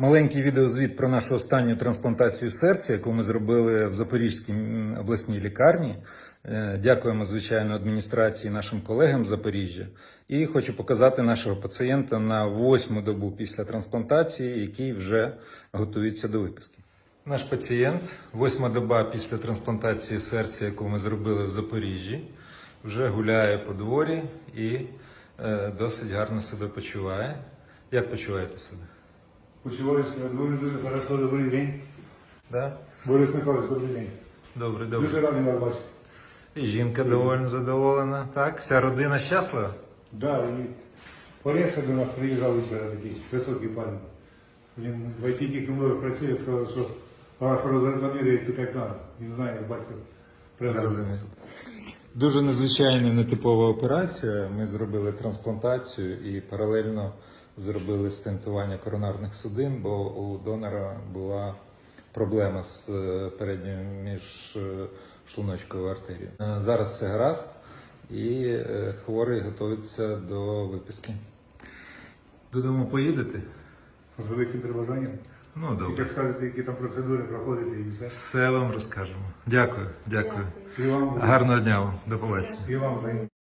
Маленький відеозвіт про нашу останню трансплантацію серця, яку ми зробили в Запорізькій обласній лікарні. Е, Дякуємо, звичайно, адміністрації нашим колегам з Запоріжжя. І хочу показати нашого пацієнта на восьму добу після трансплантації, який вже готується до виписки. Наш пацієнт, восьма доба після трансплантації серця, яку ми зробили в Запоріжжі, вже гуляє по дворі і е, досить гарно себе почуває. Як почуваєте себе? Почуваюся дуже дуже хорошо, добрий день. Да? Борис Михайлович, добрий день. Добре, добре. Дуже радий вас бачити. І жінка доволі задоволена. Так, вся родина щаслива. Да, і Полеша до нас приїжджав вчора такий високий пан. Він в IT технологіях працює, сказав, що вас розрекламують тут як надо. Він знає, як батько. Прямо. Зрозуміло. Дуже незвичайна нетипова операція. Ми зробили трансплантацію і паралельно зробили стентування коронарних судин, бо у донора була проблема з е, передньою міжшлуночковою артерією. Е, Зараз все гаразд, і е, хворий готується до виписки. Додому поїдете? З великим прибажанням. Ну, Тільки скажете, які там процедури проходите і все. Все вам розкажемо. Дякую, дякую. І вам, Гарного дня вам. До побачення. і вам взаємно.